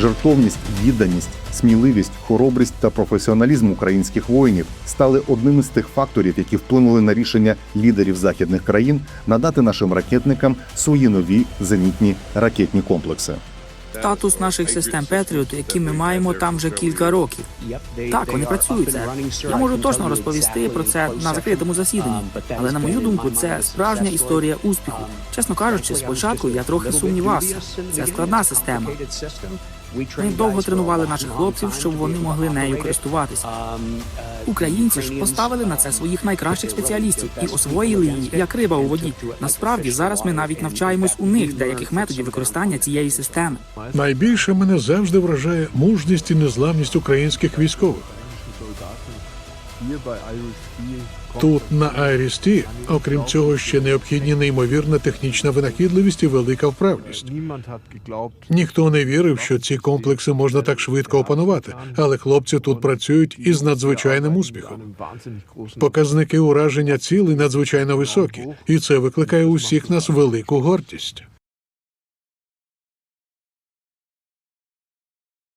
Жертовність, відданість, сміливість, хоробрість та професіоналізм українських воїнів стали одним із тих факторів, які вплинули на рішення лідерів західних країн надати нашим ракетникам свої нові зенітні ракетні комплекси. Статус наших систем Петріот, які ми маємо там вже кілька років. Так, вони працюють. Я можу точно розповісти про це на закритому засіданні. Але на мою думку, це справжня історія успіху. Чесно кажучи, спочатку я трохи сумнівався. Це складна система. Ми довго тренували наших хлопців, щоб вони могли нею користуватися. Українці ж поставили на це своїх найкращих спеціалістів і освоїли її як риба у воді. Насправді зараз ми навіть навчаємось у них деяких методів використання цієї системи. Найбільше мене завжди вражає мужність і незламність українських військових. Тут на Айрісті, окрім цього, ще необхідні неймовірна технічна винахідливість і велика вправність. Ніхто не вірив, що ці комплекси можна так швидко опанувати, але хлопці тут працюють із надзвичайним успіхом. Показники ураження цілей надзвичайно високі, і це викликає у всіх нас велику гордість.